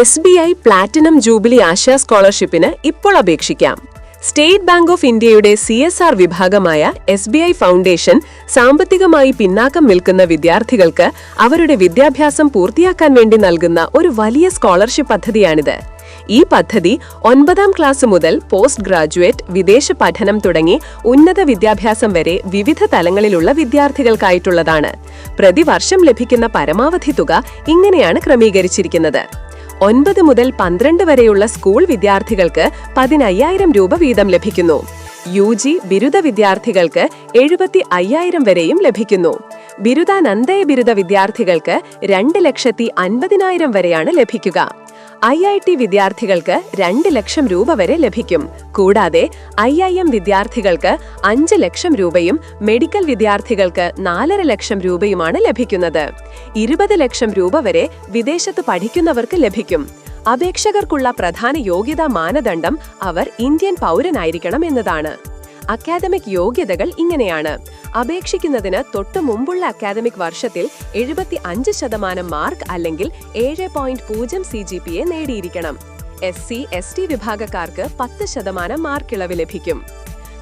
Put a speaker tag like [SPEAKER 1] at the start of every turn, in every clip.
[SPEAKER 1] S B I platinum jubilee Asha സ്കോളർഷിപ്പിന് ഇപ്പോൾ അപേക്ഷിക്കാം. State bank of ഇന്ത്യയുടെ സി എസ് ആർ വിഭാഗമായ എസ് ബി ഐ ഫൗണ്ടേഷൻ സാമ്പത്തികമായി പിന്നാക്കം നിൽക്കുന്ന വിദ്യാർത്ഥികൾക്ക് അവരുടെ വിദ്യാഭ്യാസം പൂർത്തിയാക്കാൻ വേണ്ടി നൽകുന്ന ഒരു വലിയ സ്കോളർഷിപ്പ് പദ്ധതിയാണിത്. ഈ പദ്ധതി ഒൻപതാം ക്ലാസ് മുതൽ പോസ്റ്റ് ഗ്രാജുവേറ്റ് വിദേശ പഠനം തുടങ്ങി ഉന്നത വിദ്യാഭ്യാസം വരെ വിവിധ തലങ്ങളിലുള്ള വിദ്യാർത്ഥികൾക്കായിട്ടുള്ളതാണ്. പ്രതിവർഷം ലഭിക്കുന്ന പരമാവധി തുക ഇങ്ങനെയാണ് ക്രമീകരിച്ചിരിക്കുന്നത്. ഒൻപത് മുതൽ പന്ത്രണ്ട് വരെയുള്ള സ്കൂൾ വിദ്യാർത്ഥികൾക്ക് പതിനയ്യായിരം രൂപ വീതം ലഭിക്കുന്നു. യു ജി ബിരുദ വിദ്യാർത്ഥികൾക്ക് എഴുപത്തി അയ്യായിരം വരെയും ലഭിക്കുന്നു. ബിരുദാനന്ദയ ബിരുദ വിദ്യാർത്ഥികൾക്ക് രണ്ട് ലക്ഷത്തി അൻപതിനായിരം വരെയാണ് ലഭിക്കുക. ഐ ഐ ടി വിദ്യാർത്ഥികൾക്ക് രണ്ട് ലക്ഷം രൂപ വരെ ലഭിക്കും. കൂടാതെ ഐ ഐ എം വിദ്യാർത്ഥികൾക്ക് അഞ്ച് ലക്ഷം രൂപയും മെഡിക്കൽ വിദ്യാർത്ഥികൾക്ക് നാലര ലക്ഷം രൂപയുമാണ് ലഭിക്കുന്നത്. ഇരുപത് ലക്ഷം രൂപ വരെ വിദേശത്ത് പഠിക്കുന്നവർക്ക് ലഭിക്കും. അപേക്ഷകർക്കുള്ള പ്രധാന യോഗ്യതാ മാനദണ്ഡം അവർ ഇന്ത്യൻ പൗരനായിരിക്കണം എന്നതാണ്. അക്കാദമിക് യോഗ്യതകൾ ഇങ്ങനെയാണ്. അപേക്ഷിക്കുന്നതിന് തൊട്ടു മുമ്പുള്ള അക്കാദമിക് വർഷത്തിൽ എഴുപത്തി അഞ്ച് ശതമാനം മാർക്ക് അല്ലെങ്കിൽ ഏഴ് പോയിന്റ് പൂജ്യം സി ജി പി എ നേടിയിരിക്കണം. എസ് സി എസ് ടി വിഭാഗക്കാർക്ക് പത്ത് ശതമാനം മാർക്കിളവ് ലഭിക്കും.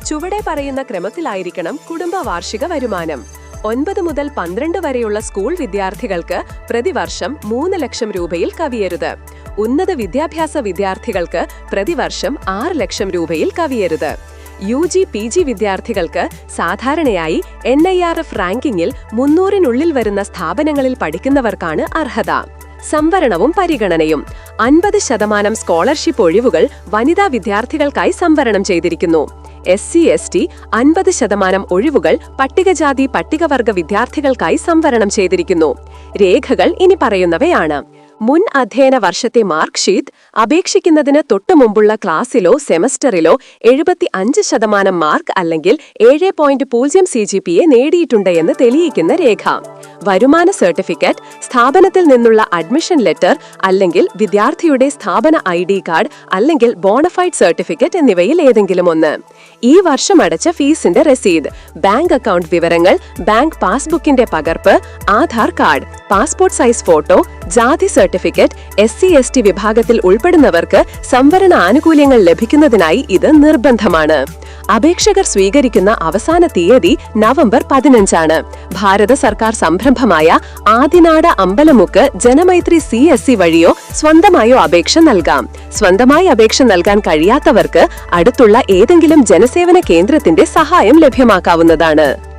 [SPEAKER 1] ചുവടെ പറയുന്ന ക്രമത്തിലായിരിക്കണം കുടുംബ വാർഷിക വരുമാനം. ഒൻപത് മുതൽ പന്ത്രണ്ട് വരെയുള്ള സ്കൂൾ വിദ്യാർത്ഥികൾക്ക് പ്രതിവർഷം മൂന്ന് ലക്ഷം രൂപയിൽ കവിയരുത്. ഉന്നത വിദ്യാഭ്യാസ വിദ്യാർത്ഥികൾക്ക് പ്രതിവർഷം ആറ് ലക്ഷം രൂപയിൽ കവിയരുത്. യു ജി പി ജി വിദ്യാർത്ഥികൾക്ക് സാധാരണയായി എൻ ഐ ആർ എഫ് റാങ്കിങ്ങിൽ മുന്നൂറിനുള്ളിൽ വരുന്ന സ്ഥാപനങ്ങളിൽ പഠിക്കുന്നവർക്കാണ് അർഹത. സംവരണവും പരിഗണനയും. അൻപത് ശതമാനം സ്കോളർഷിപ്പ് ഒഴിവുകൾ വനിതാ വിദ്യാർത്ഥികൾക്കായി സംവരണം ചെയ്തിരിക്കുന്നു. എസ് സി എസ് ടി അൻപത് ശതമാനം ഒഴിവുകൾ പട്ടികജാതി പട്ടികവർഗ വിദ്യാർത്ഥികൾക്കായി സംവരണം ചെയ്തിരിക്കുന്നു. രേഖകൾ ഇനി പറയുന്നവയാണ്. മുൻ അധ്യയന വർഷത്തെ മാർക്ക് ഷീറ്റ് അപേക്ഷിക്കുന്നതിന് തൊട്ടുമുമ്പുള്ള ക്ലാസ്സിലോ സെമസ്റ്ററിലോ എഴുപത്തി അഞ്ച് ശതമാനം മാർക്ക് അല്ലെങ്കിൽ ഏഴ് പോയിന്റ് പൂജ്യം സി ജി പി എ നേടിയിട്ടുണ്ട് എന്ന് തെളിയിക്കുന്ന രേഖ. വരുമാന സർട്ടിഫിക്കറ്റ് സ്ഥാപനത്തിൽ നിന്നുള്ള അഡ്മിഷൻ ലെറ്റർ അല്ലെങ്കിൽ വിദ്യാർത്ഥിയുടെ സ്ഥാപന ഐ ഡി കാർഡ് അല്ലെങ്കിൽ ബോണഫൈഡ് സർട്ടിഫിക്കറ്റ് എന്നിവയിൽ ഏതെങ്കിലും ഒന്ന്. ഈ വർഷം അടച്ച ഫീസിന്റെ രസീത് ബാങ്ക് അക്കൗണ്ട് വിവരങ്ങൾ ബാങ്ക് പാസ്ബുക്കിന്റെ പകർപ്പ് Aadhaar card passport size photo ജാതി certificate S C S T വിഭാഗത്തിൽ ഉൾപ്പെടുന്നവർക്ക് സംവരണ ആനുകൂല്യങ്ങൾ ലഭിക്കുന്നതിനായി ഇത് നിർബന്ധമാണ്. അപേക്ഷകർ സ്വീകരിക്കുന്ന അവസാന തീയതി നവംബർ പതിനഞ്ചാണ്. ഭാരത സർക്കാർ സംരംഭമായ Adinad Ambalamukku Janamaithri C S C വഴിയോ സ്വന്തമായോ അപേക്ഷ നൽകാം. സ്വന്തമായി അപേക്ഷ നൽകാൻ കഴിയാത്തവർക്ക് അടുത്തുള്ള ഏതെങ്കിലും ജനസേവന കേന്ദ്രത്തിന്റെ സഹായം ലഭ്യമാക്കാവുന്നതാണ്.